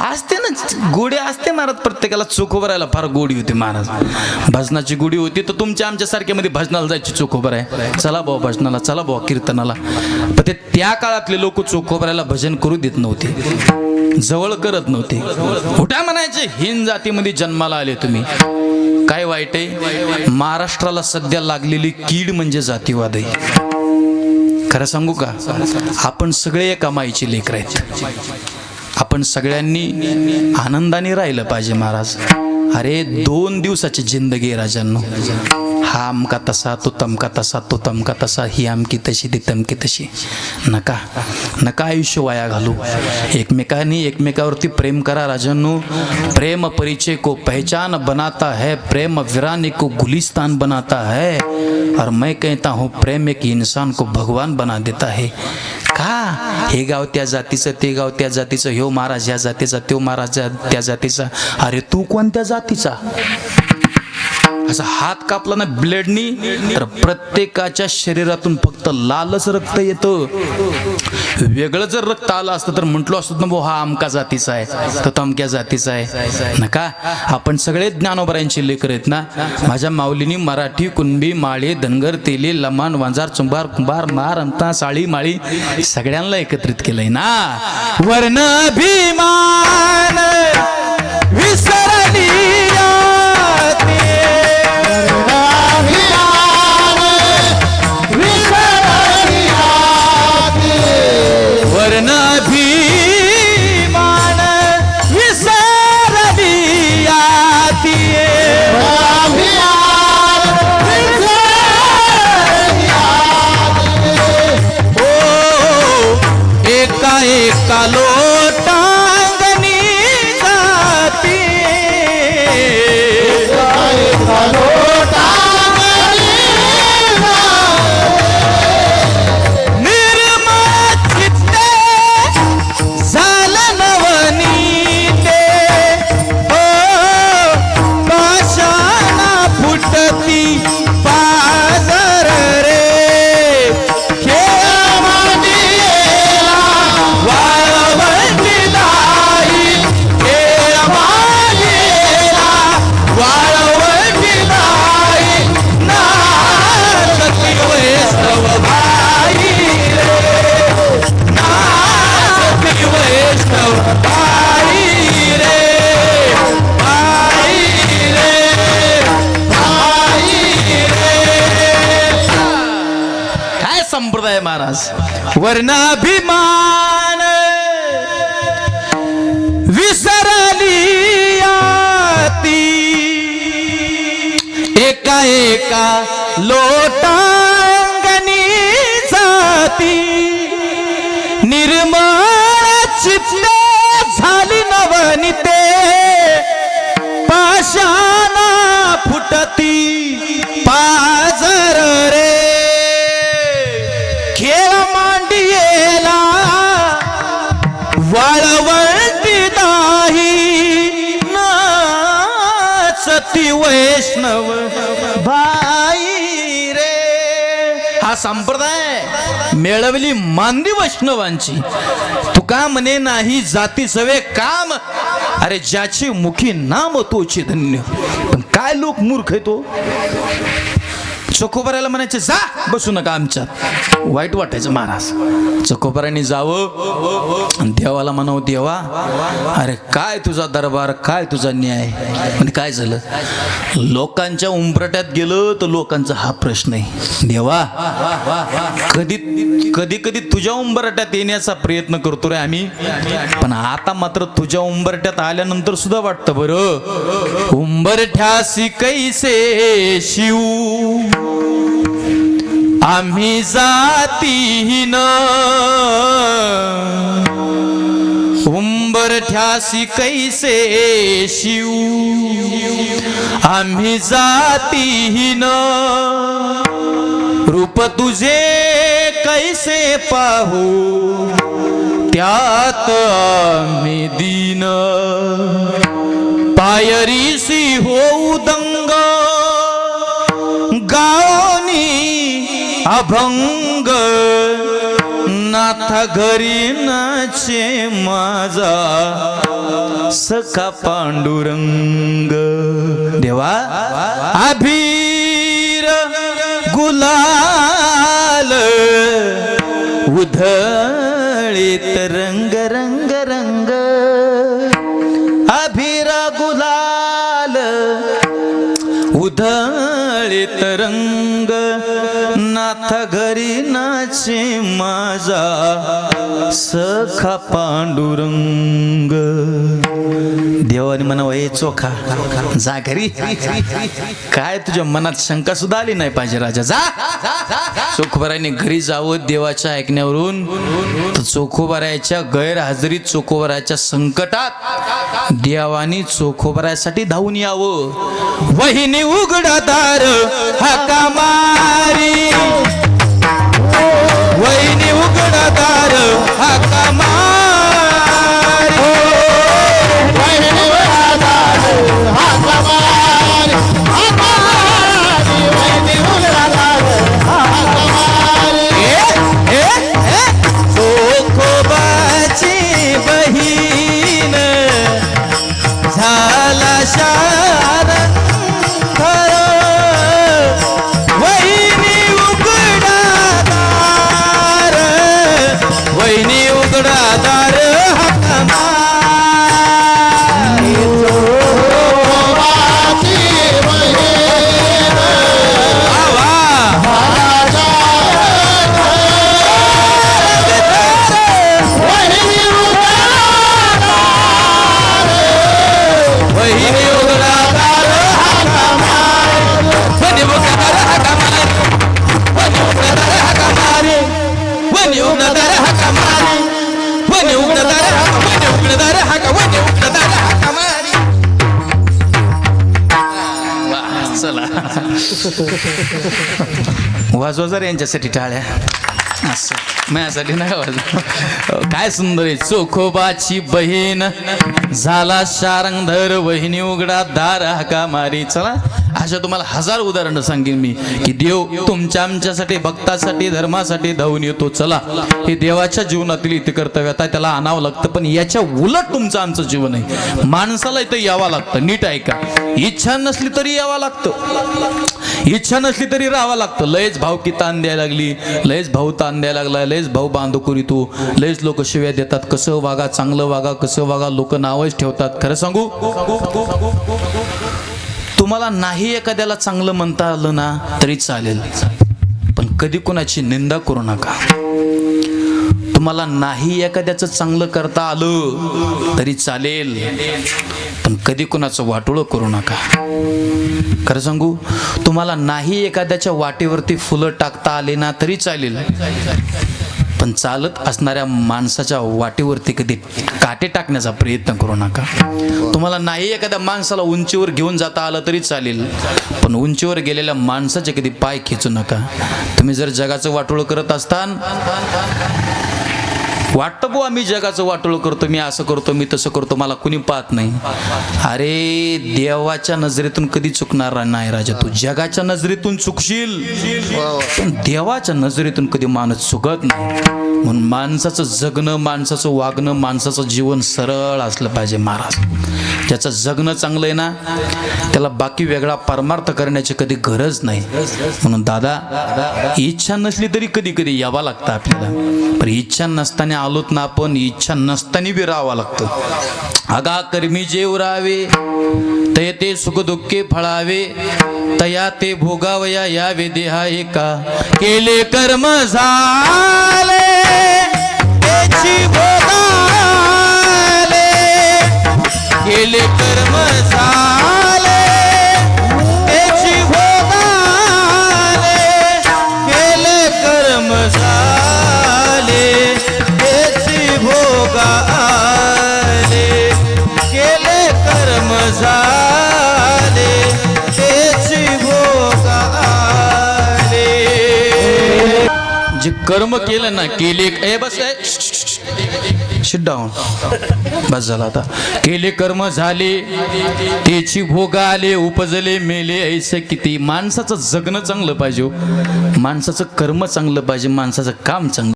असते ना गोडी असते महाराज प्रत्येकाला चोख उभं फार गोडी होती महाराज. भजनाची गोडी होती तर तुमच्या आमच्या सारख्यामध्ये भजनाला जायची चोख उभं आहे चला भाऊ भजनाला चला भाऊ कीर्तनाला. पण ते त्या काळातले लोक चोख उभं भजन करू देत नव्हते. जवळ करत नव्हते. कुठ्या म्हणायचे हिंद जातीमध्ये जन्माला आले तुम्ही. काय वाईट आहे? महाराष्ट्राला सध्या लागलेली कीड म्हणजे जातीवाद आहे खरं सांगू का? आपण सगळे एका माईची लेकर आहेत. आपण सगळ्यांनी आनंदाने राहिलं पाहिजे महाराज. अरे दोन दिवसाची जिंदगी राजांनो. हा अमका तसा तो तमका तसा तो तमका तसा ही अमकी तशी ती तमकी तशी. नका नका आयुष्य वाया घालू. एकमेकांनी एकमेकावरती प्रेम करा राजांनो. प्रेम परिचय को पहचान बनाता है प्रेम वीरानी को गुलिस्तान बनाता है. और मैं कहता हूँ प्रेम एक इंसान को भगवान बना देता है. का? हे गाव त्या जातीचं ते गाव त्या जातीचं ह्यो महाराज ह्या जातीचा त्यो महाराज त्या जातीचा. अरे तू कोणत्या जातीचा? असा हात कापला ना ब्लेडनी तर प्रत्येकाच्या शरीरातून फक्त लालच रक्त येतं. वेगळं जर रक्त आलं असतं तर म्हटलो असतो ना भाऊ हा अमका जातीचा आहे तो तमक्या जातीचा आहे. नका? आपण सगळे ज्ञानोबरांचे लेकर आहेत ना? माझ्या माऊलीनी मराठी कुणबी माळे धनगर तेली लमान वांजार चुंबार कुंभार मार अंता साळी माळी सगळ्यांना एकत्रित केलंय ना? वर्ण भीमान संप्रदाय महाराज वर्णाभिमान विसरली आती एका एका लोटा खेळ मांडियेला वाळवंटी दाही नाचती वैष्णव भाई रे. हा संप्रदाय मिळवली मांदी वैष्णवांची. तुका म्हणे नाही जाती सवे काम. अरे ज्याची मुखी नाम तोची धन्य. पण काय लोक मूर्ख आहे तो? चकोबाऱ्याला म्हणायचे जा बसू नका आमच्या. वाईट वाटायचं महाराज. चकोबाऱ्याने जावं आणि देवाला म्हणावं देवा अरे काय तुझा दरबार काय तुझा न्याय? म्हणजे काय झालं? लोकांच्या उंबरट्यात गेलं तर लोकांचा हा प्रश्न आहे. देवा कधी कधी कधी तुझ्या उंबरट्यात येण्याचा प्रयत्न करतो रे आम्ही. पण आता मात्र तुझ्या उंबरट्यात आल्यानंतर सुद्धा वाटतं बरं. उंबरठ्यासी कैसे शिव? आम्ही जातीहीन. उंबरठ्यासी कैसे शिव? आम्ही जातीहीन. रूप तुझे कैसे पाहू? त्यात आम्ही दिन. पायरीसी होऊ दंग गावनी अभंग. नाथ घरी नाचे माझा सखा पांडुरंग. देवा अभीर गुलाल उधळीत रंग रंग रंग. अभीर गुलाल ललित रंग नाथ घरी नाचे माझा सखा पांडुरंग. देवाने म्हणा हे चोखा जा घरी काय तुझ्या मनात शंका सुद्धा आली नाही पाहिजे राजा? जा चोखोबाराने घरी जावं देवाच्या ऐकण्यावरून तर चोखोबाराच्या गैरहजेरीत चोखोबाराच्या संकटात देवानी चोखोबारासाठी धावून यावं. वहिनी उघडा दार हका मारी. वाजवा जर यांच्यासाठी टाळ्या. असं. माझ्यासाठी नाही वाजव काय सुंदर आहे. चोखोबाची बहीण. झाला शारंगधर वहिनी उघडा दार हाका मारी. चला. अशा तुम्हाला हजार उदाहरणं सांगेन मी की देव तुमच्या आमच्यासाठी भक्तासाठी धर्मासाठी धावून येतो. चला हे देवाच्या जीवनातील इथे कर्तव्य आता त्याला आणावं लागतं पण याच्या उलट तुमचं आमचं जीवन आहे. माणसाला इथं यावं लागतं. नीट ऐका. इच्छा नसली तरी यावं लागतं. इच्छा नसली तरी राहावं लागतं. लयच भाव की ताण द्यायला लागली लयच भाऊ ताण द्यायला लागला लयच भाऊ बांधू करीतो लयच लोक शिव्या देतात. कसं वागा चांगलं वागा कसं वागा लोक नावच ठेवतात. खरं सांगू? तुम्हाला नाही एखाद्याला चांगलं म्हणता आलं ना तरी चालेल. पण कधी कोणाची निंदा करू नका. तुम्हाला नाही एखाद्याचं चांगलं करता आलं तरी चालेल. पण कधी कोणाचं वाटोळं करू नका. खरं सांगू तुम्हाला नाही एखाद्याच्या वाटेवरती फुलं टाकता आले ना तरी चालेल. पण चालत असणाऱ्या माणसाच्या वाटेवरती कधी काटे टाकण्याचा प्रयत्न करू नका. तुम्हाला नाही एखाद्या माणसाला उंचीवर घेऊन जाता आलं तरी चालेल पण उंचीवर गेलेल्या माणसाचे कधी पाय खेचू नका. तुम्ही जर जगाचं वाटोळ करत असताना वाटतं बुवा मी जगाचं वाटोळ करतो मी असं करतो मी तसं करतो मला कुणी पाहत नाही. अरे देवाच्या नजरेतून कधी चुकणार नाही राजा तू जगाच्या नजरेतून चुकशील. पण देवाच्या नजरेतून कधी माणूस चुकत नाही. म्हणून माणसाचं जगणं माणसाचं वागणं माणसाचं जीवन सरळ असलं पाहिजे महाराज. ज्याचं जगणं चांगलं आहे ना त्याला बाकी वेगळा परमार्थ करण्याची कधी गरज नाही. म्हणून दादा इच्छा नसली तरी कधी कधी यावं लागतं आपल्याला. पण इच्छा नसताना आलोत ना आपण इच्छा नसताना बी राहावं लागतं. अगा कर्मी जेव राहावे तय ते सुख दुःखे फळावे तया ते भोगावया यावे देहा एका केले कर्म झाले केले कर्म झाले. जे कर्म केलं ना केले ए बस शिट डाऊन बस झाला आता. केले कर्म झाले त्याची भोग आले उपजले मेले ऐसे किती. माणसाचं जगणं चांगलं पाहिजे हो. माणसाचं कर्म चांगलं पाहिजे माणसाचं काम चांगलं